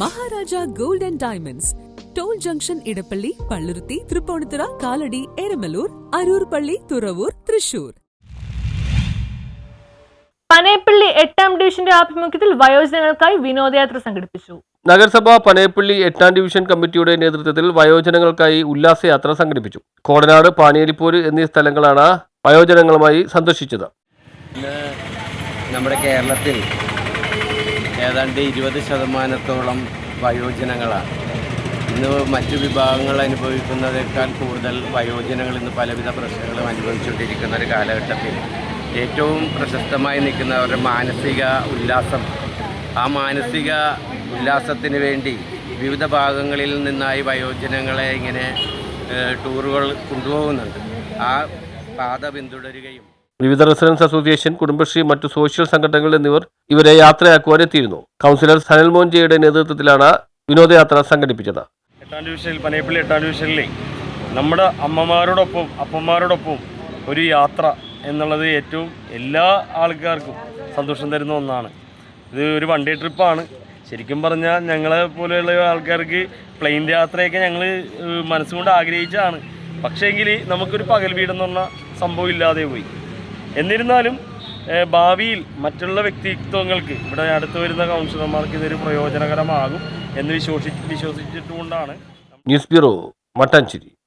Maharaja gold and diamonds. Toll junction Edappally Palluruthy Tripunithura Kalady Eramalloor Aroor പള്ളി തുറവൂർ തൃശൂർ. പനയപ്പള്ളി എട്ടാം ഡിവിഷന്റെ ആഭിമുഖ്യത്തിൽ വയോജനങ്ങൾക്കായി വിനോദയാത്ര സംഘടിപ്പിച്ചു. നഗരസഭ പനയപ്പള്ളി എട്ടാം ഡിവിഷൻ കമ്മിറ്റിയുടെ നേതൃത്വത്തിൽ വയോജനങ്ങൾക്കായി ഉല്ലാസയാത്ര സംഘടിപ്പിച്ചു. കോടനാട് പാനേരിപ്പൂര് എന്നീ സ്ഥലങ്ങളാണ് വയോജനങ്ങളുമായി സന്ദർശിച്ചത്. നമ്മുടെ കേരളത്തിൽ ഏതാണ്ട് ഇരുപത് ശതമാനത്തോളം വയോജനങ്ങളാണ്. ഇന്ന് മറ്റു വിഭാഗങ്ങൾ അനുഭവിക്കുന്നതേക്കാൾ കൂടുതൽ വയോജനങ്ങൾ ഇന്ന് പലവിധ പ്രശ്നങ്ങളും അനുഭവിച്ചുകൊണ്ടിരിക്കുന്ന ഒരു കാലഘട്ടത്തിൽ ഏറ്റവും പ്രശസ്തമായി നിൽക്കുന്ന അവരുടെ മാനസിക ഉല്ലാസം. ആ മാനസിക ഉല്ലാസത്തിന് വേണ്ടി വിവിധ ഭാഗങ്ങളിൽ നിന്നായി വയോജനങ്ങളെ ഇങ്ങനെ ടൂറുകൾ കൊണ്ടുപോകുന്നുണ്ട്. ആ പാത പിന്തുടരുകയും വിവിധ റെസിഡൻസ് അസോസിയേഷൻ കുടുംബശ്രീ മറ്റു സോഷ്യൽ സംഘടനകൾ എന്നിവർ ഇവരെ യാത്രയാക്കുവാൻ എത്തിയിരുന്നു. കൗൺസിലർ സനൽ മോൻജയുടെ നേതൃത്വത്തിലാണ് വിനോദയാത്ര സംഘടിപ്പിച്ചത്. എട്ടാം ഡിവിഷനിൽ പനയപ്പള്ളി എട്ടാം ഡിവിഷനിലെ നമ്മുടെ അമ്മമാരോടൊപ്പം അപ്പന്മാരോടൊപ്പം ഒരു യാത്ര എന്നുള്ളത് ഏറ്റവും എല്ലാ ആൾക്കാർക്കും സന്തോഷം തരുന്ന ഒന്നാണ്. ഇത് ഒരു വണ്ടി ട്രിപ്പാണ്. ശരിക്കും പറഞ്ഞാൽ ഞങ്ങളെ പോലെയുള്ള ആൾക്കാർക്ക് പ്ലെയിൻ യാത്രയൊക്കെ ഞങ്ങൾ മനസ്സുകൊണ്ട് ആഗ്രഹിച്ചതാണ്. പക്ഷേങ്കിൽ നമുക്കൊരു പകൽ വീടെന്ന് പറഞ്ഞ സംഭവം ഇല്ലാതെ പോയി. എന്നിരുന്നാലും ഭാവിയിൽ മറ്റുള്ള വ്യക്തിത്വങ്ങൾക്ക് ഇവിടെ അടുത്ത് വരുന്ന കൗൺസിലർമാർക്ക് ഇതൊരു പ്രയോജനകരമാകും എന്ന് വിശ്വസി വിശ്വസിച്ചിട്ടുകൊണ്ടാണ് ന്യൂസ് ബ്യൂറോ മട്ടാഞ്ചേരി.